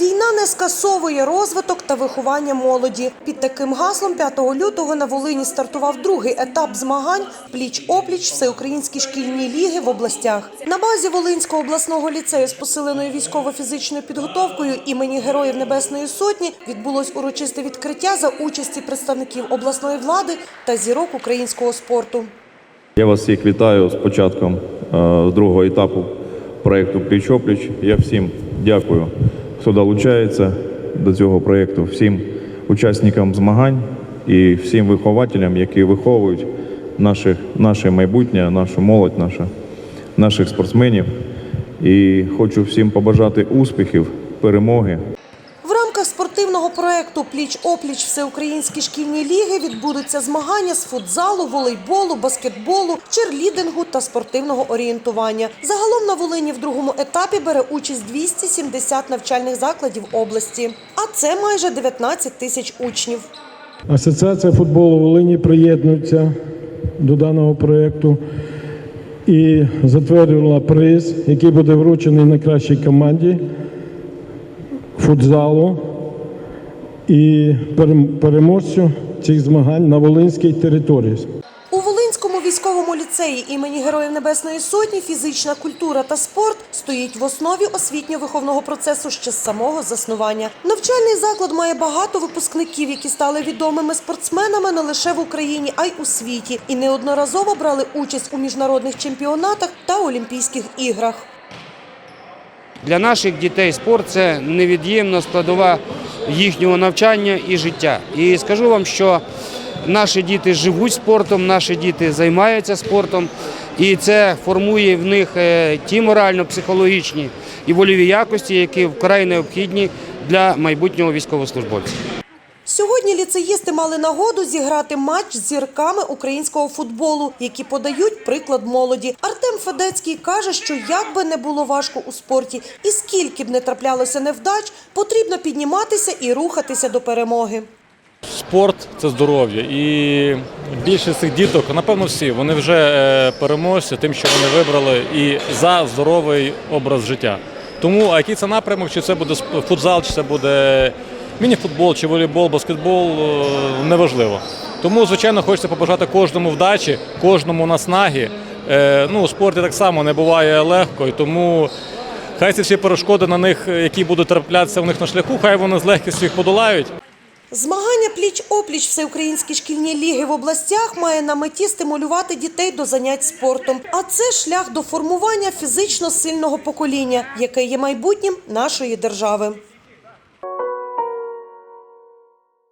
Війна не скасовує розвиток та виховання молоді. Під таким гаслом 5 лютого на Волині стартував другий етап змагань пліч-опліч всеукраїнські шкільні ліги в областях. На базі Волинського обласного ліцею з посиленою військово-фізичною підготовкою імені Героїв Небесної Сотні відбулось урочисте відкриття за участі представників обласної влади та зірок українського спорту. Я вас всіх вітаю з початком е, другого етапу проєкту Пліч-опліч. Я всім дякую, хто долучається до цього проєкту, всім учасникам змагань і всім вихователям, які виховують наших, наше майбутнє, нашу молодь, наша, наших спортсменів. І хочу всім побажати успіхів, перемоги. Спортивного проекту Пліч-опліч всеукраїнські шкільні ліги відбудуться змагання з футзалу, волейболу, баскетболу, черлідингу та спортивного орієнтування. Загалом на Волині в другому етапі бере участь 270 навчальних закладів області, а це майже 19 тисяч учнів. Асоціація футболу Волині приєднується до даного проєкту і затвердила приз, який буде вручений найкращій команді футзалу і перем- переможцю цих змагань на Волинській території. У Волинському військовому ліцеї імені Героїв Небесної Сотні фізична культура та спорт стоїть в основі освітньо-виховного процесу ще з самого заснування. Навчальний заклад має багато випускників, які стали відомими спортсменами не лише в Україні, а й у світі, і неодноразово брали участь у міжнародних чемпіонатах та Олімпійських іграх. Для наших дітей спорт це невід'ємна складова їхнього навчання і життя. І скажу вам, що наші діти живуть спортом, наші діти займаються спортом, і це формує в них е, ті морально-психологічні і вольові якості, які вкрай необхідні для майбутнього військовослужбовця. Сьогодні ліцеїсти мали нагоду зіграти матч з зірками українського футболу, які подають приклад молоді. Артем Федецький каже, що як би не було важко у спорті, і скільки б не траплялося невдач, потрібно підніматися і рухатися до перемоги. Спорт це здоров'я. І більшість цих діток, напевно, всі, вони вже е, переможці тим, що вони вибрали і за здоровий образ життя. Тому, а який це напрямок, чи це буде футзал, чи це буде мініфутбол, чи волейбол, баскетбол, е, неважливо. Тому, звичайно, хочеться побажати кожному вдачі, кожному наснаги. Е, Ну, у спорті так само не буває легко, і тому хай ці всі перешкоди на них, які будуть траплятися у них на шляху, хай вони з легкістю їх подолають. Змагання пліч-опліч всеукраїнські шкільні ліги в областях має на меті стимулювати дітей до занять спортом. А це шлях до формування фізично сильного покоління, яке є майбутнім нашої держави.